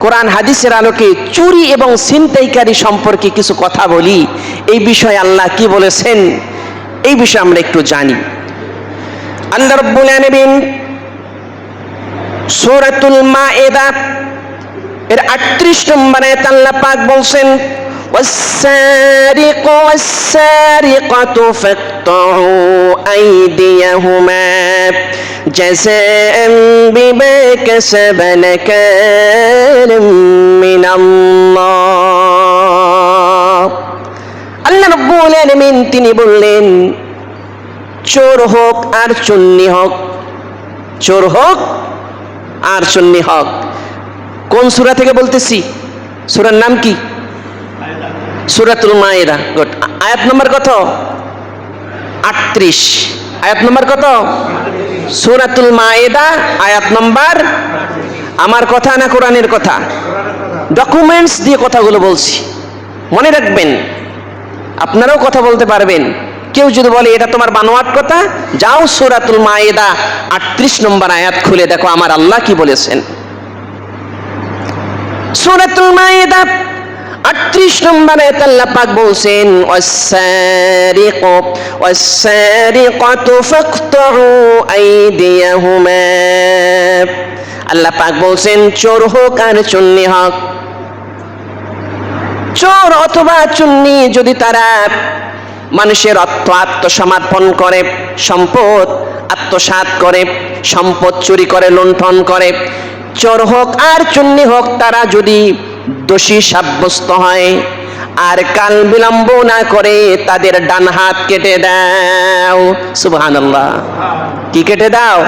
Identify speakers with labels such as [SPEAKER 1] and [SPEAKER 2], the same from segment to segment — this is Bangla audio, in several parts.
[SPEAKER 1] কোরআন হাদিসের আলোকে চুরি এবং ছিনতাইকারী সম্পর্কে কিছু কথা বলি এই বিষয়ে আল্লাহ কি বলেছেন এই বিষয়ে আমরা একটু জানি আল্লাহ রব্বুল আলামিন সূরাতুল মায়েদা এর 38 নম্বর আয়াত আল্লাহ পাক বলছেন والسارق والسارقة فاقطعوا أيديهما جزاء بما كسب نكالا من الله আল্লাহ রব্বুল আলামিন তিনি বললেন চোর হোক আর চুন্নি হোক চোর হোক আর চুন্নি হোক কোন সূরা থেকে বলতেছি সূরার নাম কি সূরাতুল মায়েদা গুড আয়াত নম্বর কত আটত্রিশ আয়াত নম্বর কত সূরাতুল মায়েদা, আয়াত নম্বর, আমার কথা না কোরআনের কথা? ডকুমেন্টস দিয়ে কথাগুলো বলছি। মনে রাখবেন, আপনারাও কথা বলতে পারবেন। কেউ যদি বলে, এটা তোমার বানোয়াট কথা? যাও সূরাতুল মায়েদা, আটত্রিশ নম্বর আয়াত খুলে দেখো, আমার আল্লাহ কি বলেছেন। সূরাতুল মায়েদা আটত্রিশ নম্বর আয়াত আল্লাহ পাক বলছেন ওয়াসারিক ওয়াসারিকাতু ফাকতাউ আইদিয়াহুমা। আল্লাহ পাক বলছেন, চোর হোক আর চুন্নি হোক। চোর অথবা চুন্নি যদি তারা মানুষের অর্থ আত্মসমর্পণ করে, সম্পদ আত্মসাৎ করে, সম্পদ চুরি করে, লুণ্ঠন করে, চোর হোক আর চুন্নি হোক, তারা যদি দোষী সাব্যস্ত হয়। আর কাল বিলম্ব না করে তাদের ডান হাত কেটে দাও। সুবহানাল্লাহ। কি কেটে দাও?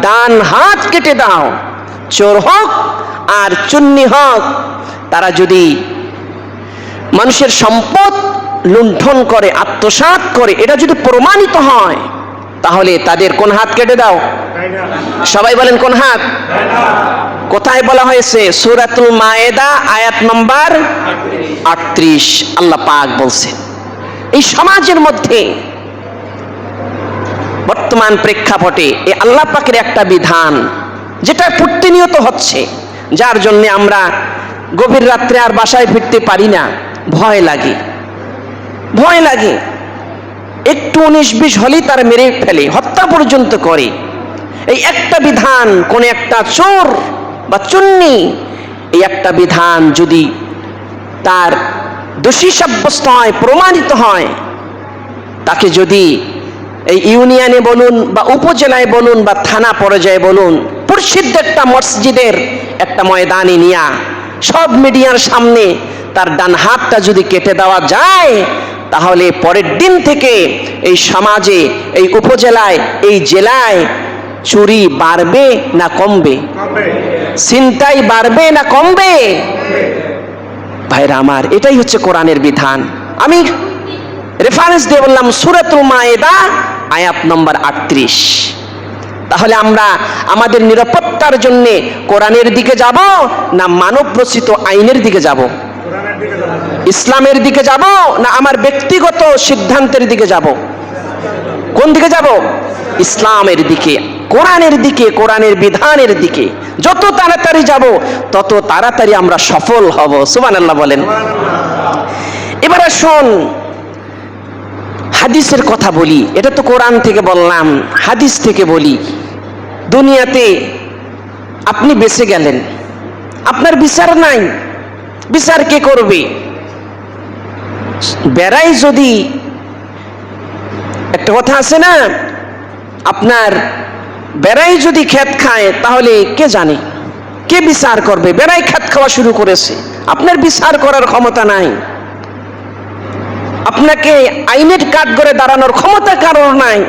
[SPEAKER 1] ডান হাত কেটে দাও। চোর হোক আর চুন্নি হোক। তারা যদি মানুষের সম্পদ লুণ্ঠন করে, আত্মসাৎ করে, এটা যদি প্রমাণিত হয়, তাহলে তাদের কোন হাত কেটে দাও? সবাই বলেন, কোন হাত? কোথায় বলা হয়েছে? সূরাতুল মায়েদা, আয়াত নম্বর আটত্রিশ। আল্লাহ পাক বলছেন, এই সমাজের মধ্যে বর্তমান প্রেক্ষাপটে এই আল্লাহ পাকের একটা বিধান, যেটা প্রতিনিয়ত হচ্ছে, যার জন্য আমরা গভীর রাত্রে আর বাসায় ফিরতে পারি না। ভয় লাগে। ভয় লাগে। একটু উনিশ বিশ হলেই তার মেরে ফেলে, হত্যা পর্যন্ত করে। এই একটা বিধান, কোন একটা চোর বা চুন্নি, এই একটা বিধান যদি তার দোষী সাব্যস্ত হয়, প্রমাণিত হয়, তাকে যদি এই ইউনিয়নে বলুন বা উপজেলায় বলুন বা থানা পর্যায়ে বলুন, প্রসিদ্ধ একটা মসজিদের একটা ময়দানে নিয়া সব মিডিয়ার সামনে তার ডান হাতটা যদি কেটে দেওয়া যায়, তাহলে পরের দিন থেকে এই সমাজে, এই উপজেলায়, এই জেলায় চুরি বাড়বে না কমবে? চিন্তাই বাড়বে না কমবে? ভাইরা আমার এটাই হচ্ছে কোরআনের বিধান। আমি রেফারেন্স দিয়ে বললাম সুরাতুল মায়েদা আয়াত নম্বর আটত্রিশ। তাহলে আমরা আমাদের নিরাপত্তার জন্য কোরআনের দিকে যাব না মানব রচিত আইনের দিকে যাব। ইসলামের দিকে যাব না আমার ব্যক্তিগত সিদ্ধান্তের দিকে যাব? কোন দিকে যাব? ইসলামের দিকে। কোরআনের দিকে, কোরআনের বিধানের দিকে। যত তাড়াতাড়ি যাব, তত তাড়াতাড়ি আমরা সফল হব। সুবান আল্লাহ বলেন। এবার শোন, হাদিসের কথা বলি। এটা তো কোরআন থেকে বললাম, হাদিস থেকে বলি। দুনিয়াতে আপনি বেঁচে গেলেন। আপনার বিচার নাই। বিচার কে করবে? বেড়াই যদি, একটা কথা আছে না, আপনার বেড়াই যদি ক্ষেত খায়, তাহলে কে জানে? কে বিচার করবে? বেড়াই ক্ষেত খাওয়া শুরু করেছে। আপনার বিচার করার ক্ষমতা নাই। আপনাকে আইনের কাঠ করে দাঁড়ানোর ক্ষমতা কারোর নাই।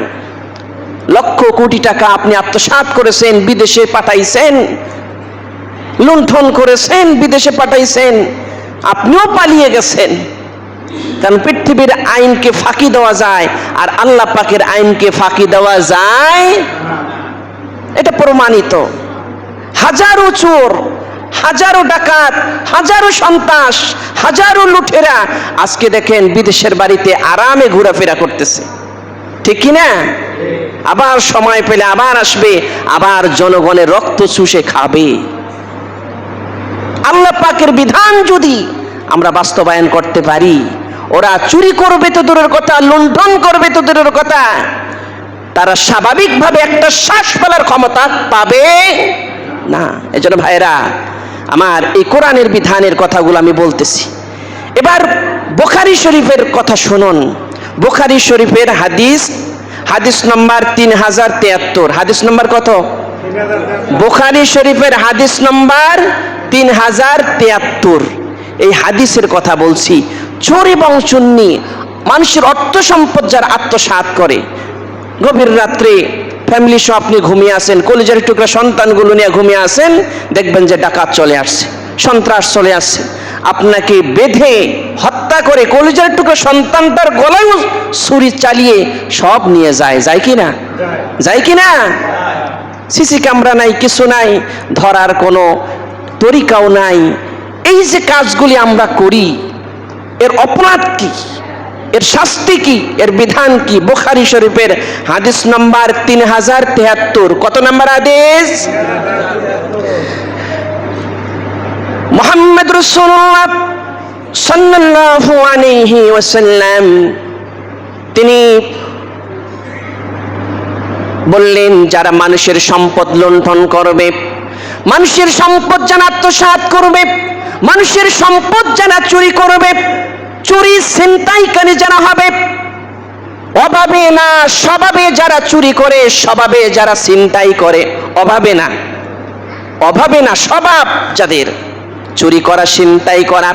[SPEAKER 1] লক্ষ কোটি টাকা আপনি আত্মসাৎ করেছেন, বিদেশে পাঠাইছেন, লুণ্ঠন করেছেন, বিদেশে পাঠাইছেন, আপনিও পালিয়ে গেছেন। কারণ পৃথিবীর আইনকে ফাঁকি দেওয়া যায়, আর আল্লাহ পাকের আইনকে ফাঁকি দেওয়া যায় এটা প্রমাণিত। হাজারো চোর, হাজারো ডাকাত, হাজারো সন্ত্রাস, হাজারো লুঠেরা আজকে দেখেন বিদেশের বাড়িতে আরামে ঘোরাফেরা করতেছে। ঠিক না? আবার সময় পেলে আবার আসবে, আবার জনগণের রক্ত চুষে খাবে। আল্লাহ পাকের বিধান যদি আমরা বাস্তবায়ন করতে পারি, ওরা চুরি করবে তো দূরের কথা, লুণ্ঠন করবে তো দূরের কথা তারা স্বাভাবিকভাবে একটা শ্বাস ফেলার ক্ষমতা পাবে না। এজন্য ভাইরা আমার এই কোরআনের বিধানের কথাগুলো আমি বলতেছি। এবার বোখারি শরীফের কথা শুনুন। বোখারি শরীফের হাদিস হাদিস নম্বর তিন হাজার তিয়াত্তর। হাদিস নম্বর কত? বোখারি শরীফের হাদিস নম্বর তিন হাজার তিয়াত্তর। এই হাদিসের কথা বলছি। চোর এবং চুন্নি, মানুষের অর্থ সম্পদ যারা আত্মসাৎ করে। গভীর রাত্রে ফ্যামিলি সহ আপনি ঘুমিয়ে আসেন কলেজের টুকরা সন্তানগুলো নিয়ে ঘুমিয়ে আসেন দেখবেন যে ডাকাত চলে আসছে, সন্ত্রাস চলে আসছে। আপনাকে বেঁধে হত্যা করে কলেজের টুকরা সন্তানটার গলায় ছুরি চালিয়ে সব নিয়ে যায় যায় কি না? যায় কি না? সিসি ক্যামেরা নাই, কিছু নাই, ধরার কোনো তরিকাও নাই। এই যে কাজগুলি আমরা করি, এর অপরাধ কি? এর শাস্তি কি? এর বিধান কি? বুখারি শরীফের হাদিস নম্বর তিন হাজার তেহাত্তর। কত নম্বর আদেশ মোহাম্মদ রসুল্লাহ ওয়াসাল্লাম, তিনি বললেন, যারা মানুষের সম্পদ লুণ্ঠন করবে, মানুষের সম্পদ যেন আত্মসাৎ করবে, মানুষের সম্পদ যেন চুরি করবে চুরি ছিনতাইকারী যারা হবে, অভাবে না, স্বভাবে যারা চুরি করে, স্বভাবে যারা ছিনতাই করে, অভাবে না। অভাবে না, স্বভাব যাদের। চুরি করা, ছিনতাই করা,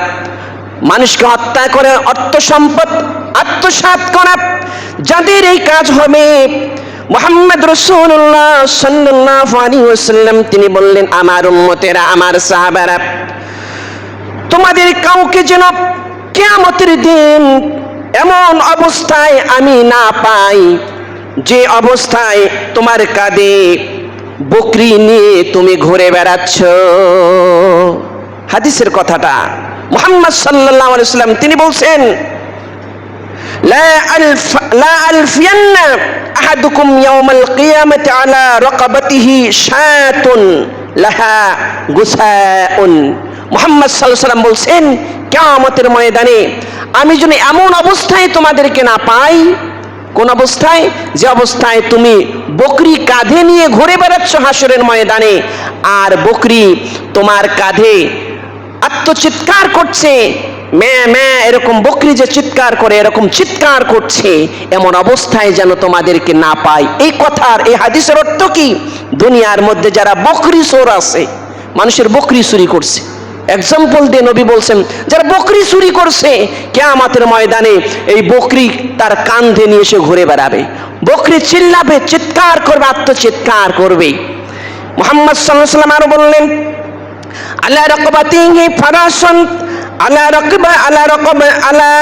[SPEAKER 1] মানুষকে হত্যা করে, অর্থ সম্পদ, আত্মসাৎ করা, যাদের এই কাজ হবে, মোহাম্মদ রসুল্লাহ সাল্লাল্লাহু আলাইহি ওয়াসাল্লাম, তিনি বললেন, আমার উম্মতেরা, আমার সাহাবারা, তোমাদের কাউকে যেন কেয়ামতের দিন এমন অবস্থায় আমি না পাই যে অবস্থায় তোমার কাঁধে বকরি নিয়ে তুমি ঘুরে বেড়াচ্ছ হাদিসের কথাটা মোহাম্মদ সাল্লাল্লাহু আলাইহি ওয়াসাল্লাম তিনি বলছেন لا ألف لا ألفين أحدكم يوم القيامة على رقبته شاة لها غساء মোহাম্মদ সাল্লাহ সাল্লাম বলছেন কেয়ামতের ময়দানে আমি যদি এমন অবস্থায় তোমাদেরকে না পাই, কোন অবস্থায়? যে অবস্থায় তুমি বকরি কাঁধে নিয়ে ঘুরে বেড়াচ্ছ হাসরের ময়দানে, আর বকরি তোমার কাঁধে আত্মচিৎকার করছে, ম্যা ম্যা, এরকম বকরি যে চিৎকার করে, এরকম চিৎকার করছে, এমন অবস্থায় যেন তোমাদেরকে না পাই। এই কথার, এই হাদিসের অর্থ কি? দুনিয়ার মধ্যে যারা বকরি চোর আছে, মানুষের বকরি চুরি করছে। এক্সাম্পল দিয়ে নবী বলছেন, যারা বকরি চুরি করছে, কেয়ামাতের ময়দানে এই বকরি তার কান্ধে নিয়ে এসে ঘুরে বেড়াবে। বকরি চিল্লাবে, চিৎকার করবে, আত্মচিৎকার করবে। মোহাম্মদ সাল্লাহ সাল্লাম আরও বললেন আল্লাহ রকবাতি ফারাসন আলা রকবা আলা রকব আলা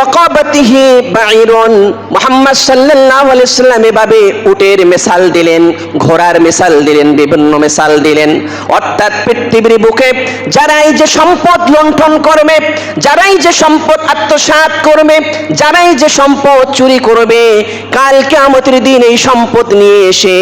[SPEAKER 1] রকবাতিহি বাঈরুন। মুহাম্মদ সাল্লাল্লাহু আলাইহি সাল্লাম এভাবে উটের মিসাল দিলেন, ঘোড়ার মিসাল দিলেন, বিভিন্ন মিসাল দিলেন। অর্থাৎ পৃথিবীর বুকে যারাই যে সম্পদ লুণ্ঠন করবে, যারাই যে সম্পদ আত্মসাৎ করবে, যারাই যে সম্পদ চুরি করবে, কাল কিয়ামতের দিন এই সম্পদ নিয়ে এসে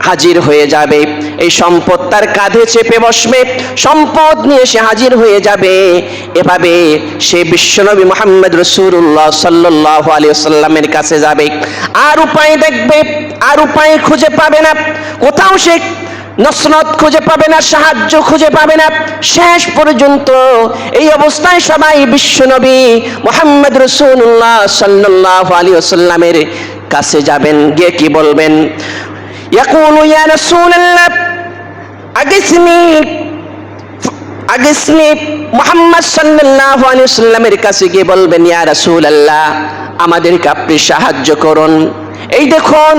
[SPEAKER 1] হাজির হয়ে যাবে। এই সম্পদ তার কাঁধে চেপে বসবে। সম্পদ নিয়ে সে হাজির হয়ে যাবে। এভাবে সে বিশ্বনবী মোহাম্মদ রসুল্লাহ সাল্লাহ আলী সাল্লামের কাছে যাবে। আর উপায় দেখবে, আর উপায় খুঁজে পাবে না। কোথাও সে নসরত খুঁজে পাবে না, সাহায্য খুঁজে পাবে না। শেষ পর্যন্ত এই অবস্থায় সবাই বিশ্বনবী মোহাম্মদ রসুল্লাহ সাল্লাহ আলী সাল্লামের কাছে যাবেন। গিয়ে কি বলবেন? يقول يا رسول الله أجسني أجسني মোহাম্মদ সাল্লাল্লাহু আলাইহি সাল্লামের কাছে গিয়ে বলবেন ইয়া রাসূলুল্লাহ আমাদেরকে আপনি সাহায্য করুন এই দেখুন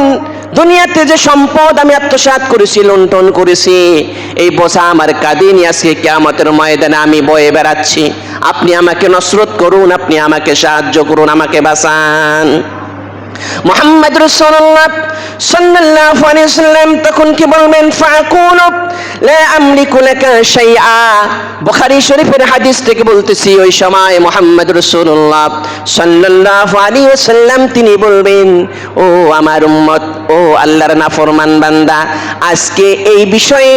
[SPEAKER 1] দুনিয়াতে যে সম্পদ আমি আত্মসাৎ করেছি লুণ্ঠন করেছি এই বোঝা আমার কাঁধে নিয়ে আজকে কেয়ামতের ময়দানে আমি বয়ে বেড়াচ্ছি আপনি আমাকে নসরত করুন আপনি আমাকে সাহায্য করুন আমাকে বাঁচান মোহাম্মদ রসুল্লাহ সাল্লাল্লাহু আলাইহি সাল্লাম তখন কি বলবেন, ফাকুলু লা আমলিকু লাকা শাইআ। বুখারী শরীফের হাদিস থেকে বলতেছি, ওই সময় মোহাম্মদ রসুল্লাহ সাল্লাল্লাহু আলাইহি সাল্লাম তিনি বলবেন, ও আমার উম্মত, ও আল্লাহর নাফরমান বান্দা, আজকে এই বিষয়ে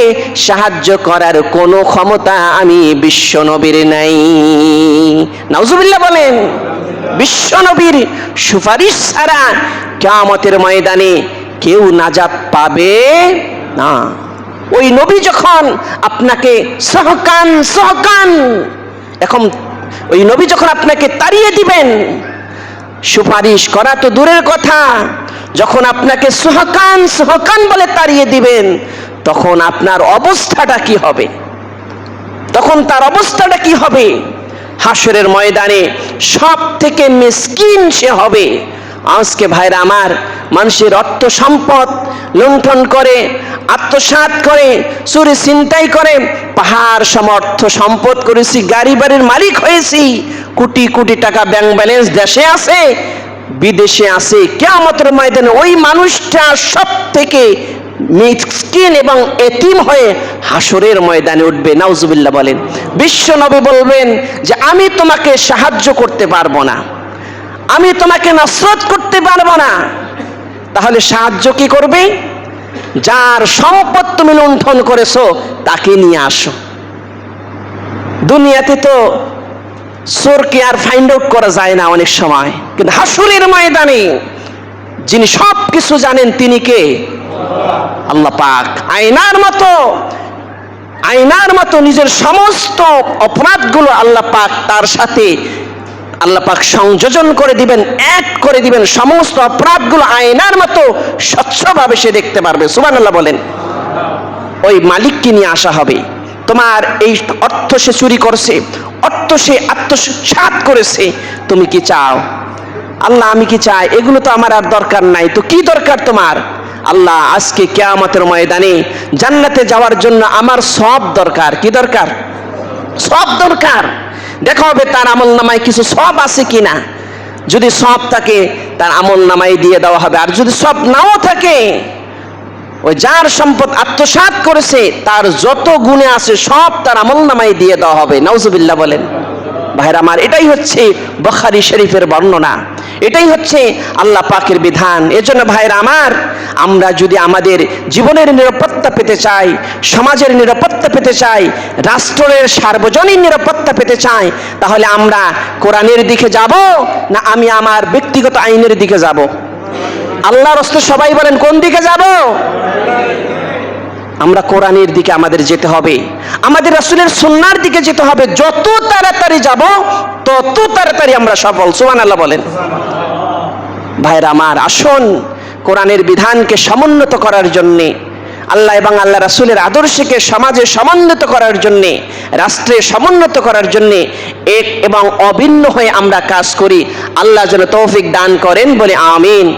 [SPEAKER 1] সাহায্য করার কোনো ক্ষমতা আমি বিশ্ব নবীর নাই। নাউজুবিল্লাহ বলেন। বিশ্ব নবীর সুপারিশ ছাড়া কেয়ামতের ময়দানে কেউ নাজাত পাবে না। ওই নবী যখন আপনাকে সহকান সহকান, এখন ওই নবী যখন আপনাকে তাড়িয়ে দিবেন, সুপারিশ করা তো দূরের কথা, যখন আপনাকে সহকান সহকান বলে তাড়িয়ে দিবেন, তখন আপনার অবস্থাটা কি হবে? তখন তার অবস্থাটা কি হবে? হাসরের ময়দানে সব থেকে মিসকিন সে হবে। আজকে ভাইরা আমার মানুষের অর্থ সম্পদ লুণ্ঠন করে, আত্মসাৎ করে, চুরি চিন্তাই করে, পাহাড় সমর্থ সম্পদ করেছি, গাড়ি বাড়ির মালিক হয়েছি, কোটি কোটি টাকা ব্যাংক ব্যালেন্স দেশে আছে, বিদেশে আছে, কেয়ামতের ময়দানে ওই মানুষটা সব থেকে মিসকিন এবং এতিম হয়ে হাসরের ময়দানে উঠবে, নাউজুবিল্লাহ বলেন। বিশ্ব নবী বলবেন যে, আমি তোমাকে সাহায্য করতে পারব না। আমি তোমাকে নসরত করতে পারব না। তাহলে সাহায্য কি করবে? যার সম্পদ তুমি লুণ্ঠন করেছ, তাকে নিয়ে আসো। দুনিয়াতে তো চোরকে আর ফাইন্ড আউট করা যায় না অনেক সময়। কিন্তু হাসুরের ময়দানে যিনি সব কিছু জানেন তিনি কে? আল্লাহ পাক। আয়নার মতো আয়নার মতো নিজের সমস্ত অপরাধগুলো আল্লাহ পাক তার সাথে আল্লাহ পাক সংযোজন করে দিবেন, এক করে দিবেন। সমস্ত অপরাধগুলো আয়নার মতো স্বচ্ছভাবে সে দেখতে পারবে। সুবান আল্লাহ বলেন, ওই মালিককে নিয়ে আসা হবে। তোমার এই অর্থ সে চুরি করছে, অর্থ সে আত্মসাৎ করেছে, তুমি কি চাও? আল্লাহ, আমি কি চাই? এগুলো তো আমার আর দরকার নাই। তো কি দরকার তোমার? আল্লাহ, আজকে কেয়ামতের ময়দানে জান্নাতে যাওয়ার জন্য আমার সব দরকার। কি দরকার? সব দরকার। দেখা হবে তার আমল নামায় কিছু সব আছে কিনা। যদি সব থাকে, তার আমল নামায় দিয়ে দেওয়া হবে। আর যদি সব নাও থাকে, ওই যার সম্পদ আত্মসাৎ করেছে, তার যত গুণে আছে, সব তার আমল নামায় দিয়ে দেওয়া হবে। নাউজুবিল্লাহ বলেন। ভাইরা, আমার এটাই হচ্ছে বখারি শরীফের বর্ণনা। এটাই হচ্ছে আল্লাহ পাকের বিধান। এজন্য ভাইয়ের আমার, আমরা যদি আমাদের জীবনের নিরাপত্তা পেতে চাই, সমাজের নিরাপত্তা পেতে চাই, রাষ্ট্রের সার্বজনীন নিরাপত্তা পেতে চাই, তাহলে আমরা কোরআনের দিকে যাব না আমি আমার ব্যক্তিগত আইনের দিকে যাব? আল্লাহ রস্তে সবাই বলেন, কোন দিকে যাব? আমরা কোরআনের দিকে আমাদের যেতে হবে, আমাদের রাসূলের সুন্নার দিকে যেতে হবে, যত তাড়াতাড়ি যাব, তত তাড়াতাড়ি আমরা সফল। সুবান আল্লাহ বলেন। ভাইরা আমার, আসুন কোরআনের বিধানকে সমুন্নত করার জন্যে, আল্লাহ এবং আল্লাহ রাসুলের আদর্শকে সমাজে সমন্বিত করার জন্যে, রাষ্ট্রে সমুন্নত করার জন্যে এক এবং অভিন্ন হয়ে আমরা কাজ করি। আল্লাহ যেন তৌফিক দান করেন বলে আমিন।